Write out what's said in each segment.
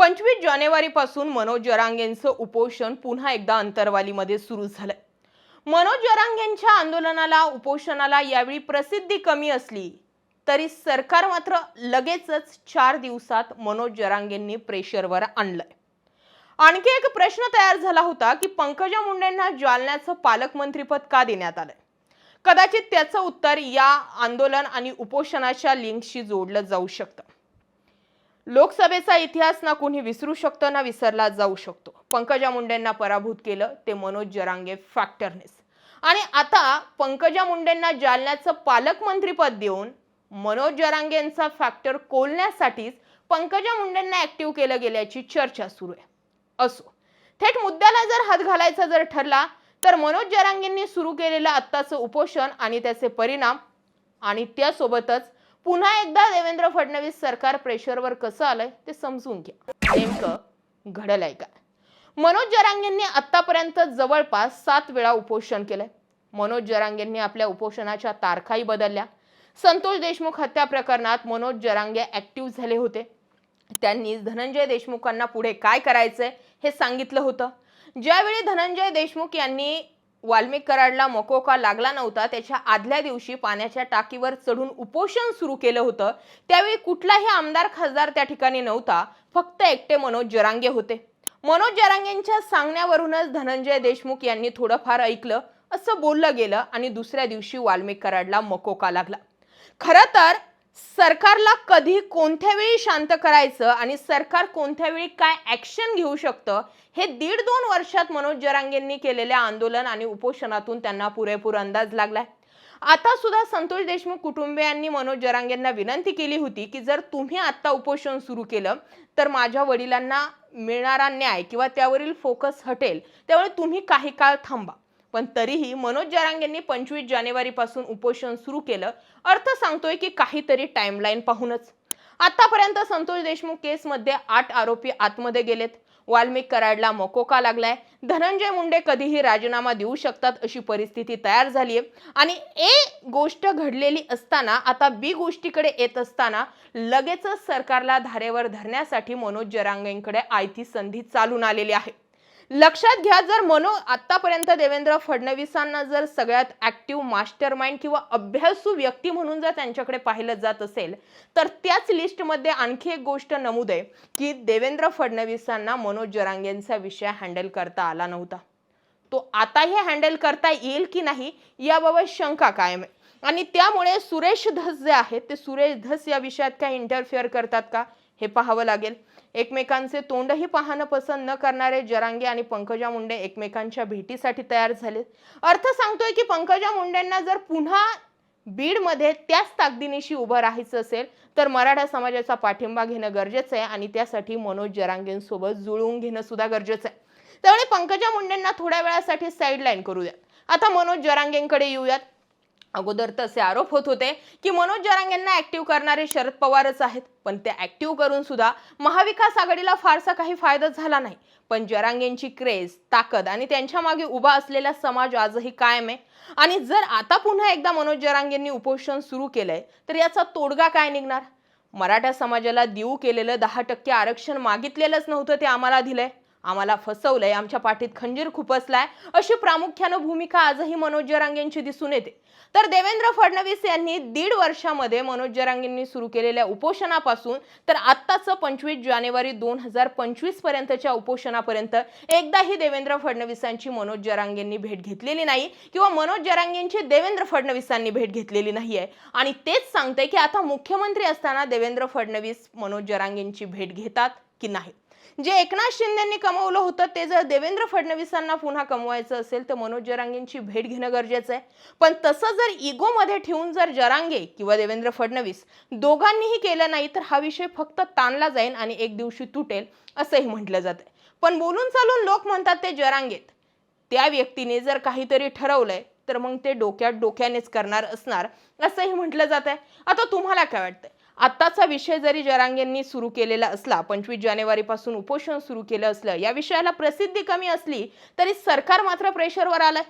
पंचवीस जानेवारीपासून मनोज जरांगेंचं उपोषण पुन्हा एकदा अंतरवालीमध्ये सुरू झालंय. मनोज जरांगेंच्या आंदोलनाला उपोषणाला यावेळी प्रसिद्धी कमी असली तरी सरकार मात्र लगेचच चार दिवसात मनोज जरांगेंनी प्रेशरवर आणलंय. आणखी एक प्रश्न तयार झाला होता की पंकजा मुंडेंना जालन्याचं पालकमंत्रीपद का देण्यात आलंय? कदाचित त्याचं उत्तर या आंदोलन आणि उपोषणाच्या लिंकशी जोडलं जाऊ शकतं. लोकसभेचा इतिहास ना कोणी विसरू शकतं ना विसरला जाऊ शकतो. पंकजा मुंडेंना पराभूत केलं ते मनोज जरांगे फॅक्टरनेच आणि आता पंकजा मुंडेंना जालन्याचं पालकमंत्रीपद देऊन मनोज जरांगेंचा फॅक्टर कोलण्यासाठीच पंकजा मुंडेंना ऍक्टिव्ह केलं गेल्याची चर्चा सुरू आहे. असो थेट मुद्द्याला जर हात घालायचा जर ठरला तर मनोज जरांगेंनी सुरू केलेलं आत्ताचं उपोषण आणि त्याचे परिणाम आणि त्यासोबतच पुन्हा एकदा देवेंद्र फडणवीस सरकार प्रेशरवर कसं आलंय ते समजून घ्या. नेमकं घडलंय काय? मनोज जरांगेंनी आतापर्यंत जवळपास सात वेळा उपोषण केलंय. मनोज जरांगेंनी आपल्या उपोषणाच्या तारखाही बदलल्या. संतोष देशमुख हत्या प्रकरणात मनोज जरांगे ऍक्टिव्ह झाले होते. त्यांनी धनंजय देशमुखांना पुढे काय करायचंय हे सांगितलं होतं. ज्यावेळी धनंजय देशमुख यांनी वाल्मिक कराडला मकोका लागला नव्हता त्याच्या आदल्या दिवशी पाण्याच्या टाकीवर चढून उपोषण सुरू केलं होतं. त्यावेळी कुठलाही आमदार खासदार त्या ठिकाणी नव्हता. फक्त एकटे मनोज जरांगे होते. मनोज जरांगेंच्या सांगण्यावरूनच धनंजय देशमुख यांनी थोडंफार ऐकलं असं बोललं गेलं आणि दुसऱ्या दिवशी वाल्मिक कराडला मकोका लागला. खरं तर सरकारला कधी कोणत्या वेळी शांत करायचं आणि सरकार कोणत्या वेळी काय ॲक्शन घेऊ शकतं हे दीड दोन वर्षात मनोज जरांगेंनी केलेल्या आंदोलन आणि उपोषणातून त्यांना पुरेपूर अंदाज लागलाय. आता सुद्धा संतोष देशमुख कुटुंबियांनी मनोज जरांगेंना विनंती केली होती की जर तुम्ही आत्ता उपोषण सुरू केलं तर माझ्या वडिलांना मिळणारा न्याय किंवा त्यावरील फोकस हटेल त्यामुळे तुम्ही काही काळ थांबा. पण तरीही मनोज जरांगेंनी पंचवीस जानेवारीपासून उपोषण सुरू केलं. अर्थ सांगतोय की काहीतरी टाईमलाईन पाहूनच. आतापर्यंत संतोष देशमुख केसमध्ये आठ आरोपी आतमध्ये गेलेत. वाल्मिक कराडला मकोका लागलाय. धनंजय मुंडे कधीही राजीनामा देऊ शकतात अशी परिस्थिती तयार झाली आहे आणि ए गोष्ट घडलेली असताना आता बी गोष्टीकडे येत असताना लगेचच सरकारला धारेवर धरण्यासाठी मनोज जरांगेंकडे आयती संधी चालून आलेली आहे. लक्षात घ्या जर मनो आतापर्यंत देवेंद्र फडणवीसांना जर सगळ्यात ऍक्टिव्ह मास्टर माइंड किंवा अभ्यासू व्यक्ती म्हणून जर त्यांच्याकडे पाहिलं जात असेल तर त्याच लिस्टमध्ये आणखी एक गोष्ट नमूद आहे की देवेंद्र फडणवीसांना मनोज जरांगेंचा विषय हँडल करता आला नव्हता. तो आताही हँडल करता येईल की नाही याबाबत शंका कायम आहे. आणि त्यामुळे सुरेश धस जे आहेत ते सुरेश धस या विषयात काय इंटरफिअर करतात का? हे पाहावं लागेल. एकमेकांचे तोंडही पाहणं पसंत न करणारे जरांगे आणि पंकजा मुंडे एकमेकांच्या भेटीसाठी तयार झाले. अर्थ सांगतोय की पंकजा मुंडेंना जर पुन्हा बीडमध्ये त्याच ताकदीनिशी उभं राहायचं असेल तर मराठा समाजाचा पाठिंबा घेणं गरजेचं आहे आणि त्यासाठी मनोज जरांगेंसोबत जुळवून घेणं सुद्धा गरजेचं आहे. त्यामुळे पंकजा मुंडेंना थोड्या वेळासाठी साईडलाईन करूयात आता मनोज जरांगेंकडे येऊयात. अगोदर तसे आरोप होत होते की मनोज जरांगेंना ऍक्टिव्ह करणारे शरद पवारच आहेत. पण ते ऍक्टिव्ह करून सुद्धा महाविकास आघाडीला फारसा काही फायदा झाला नाही. पण जरांगेंची क्रेज ताकद आणि त्यांच्या मागे उभा असलेला समाज आजही कायम आहे. आणि जर आता पुन्हा एकदा मनोज जरांगेंनी उपोषण सुरू केलंय तर याचा तोडगा काय निघणार? मराठा समाजाला देऊ केलेलं दहा टक्के आरक्षण मागितलेलंच नव्हतं ते आम्हाला दिलंय. आम्हाला फसवलंय आमच्या पाठीत खंजीर खुपसलाय अशी प्रामुख्यानं भूमिका आजही मनोज जरांगेंची दिसून येते. तर देवेंद्र फडणवीस यांनी दीड वर्षामध्ये मनोज जरांगेंनी सुरू केलेल्या उपोषणापासून तर आत्ताचं पंचवीस जानेवारी दोन हजार पंचवीस पर्यंतच्या उपोषणापर्यंत एकदाही देवेंद्र फडणवीसांची मनोज जरांगेंनी भेट घेतलेली नाही किंवा मनोज जरांगेंची देवेंद्र फडणवीसांनी भेट घेतलेली नाहीये. आणि तेच सांगते की आता मुख्यमंत्री असताना देवेंद्र फडणवीस मनोज जरांगेंची भेट घेतात की नाही? जे एकनाथ शिंदेंनी कमवलं होतं ते जर देवेंद्र फडणवीसांना पुन्हा कमवायचं असेल तर मनोज जरांगेंची भेट घेणं गरजेचं आहे. पण तसं जर इगोमध्ये ठेवून जर जरांगे किंवा देवेंद्र फडणवीस दोघांनीही केलं नाही तर हा विषय फक्त ताणला जाईल आणि एक दिवशी तुटेल असंही म्हटलं जातं पण बोलून चालून लोक म्हणतात ते जरांगेत. त्या व्यक्तीने जर काहीतरी ठरवलंय तर मग ते डोक्यात डोक्यानेच करणार असणार असंही म्हटलं जात आहे. आता तुम्हाला काय वाटतंय? आत्ताचा विषय जरी जरांगेंनी सुरू केलेला असला पंचवीस जानेवारीपासून उपोषण सुरू केलं असलं या विषयाला प्रसिद्धी कमी असली तरी सरकार मात्र प्रेशरवर आलंय.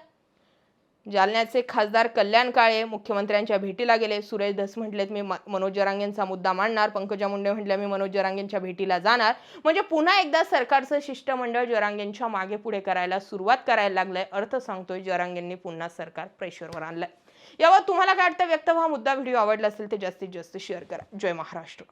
जालन्याचे खासदार कल्याण काळे मुख्यमंत्र्यांच्या भेटीला गेले. सुरेश धस म्हटलेत मी म- मनोज जरांगेंचा मुद्दा मांडणार. पंकजा मुंडे म्हटल्या मी मनोज जरांगेंच्या भेटीला जाणार. म्हणजे पुन्हा एकदा सरकारचं शिष्टमंडळ जरांगेंच्या मागे पुढे करायला सुरुवात करायला लागलंय. अर्थ सांगतोय जरांगेंनी पुन्हा सरकार प्रेशरवर आणलंय. यावर तुम्हाला काय वाटतं? व्यक्त हा मुद्दा व्हिडिओ आवडला असेल तर जास्तीत जास्त शेअर करा. जय महाराष्ट्र.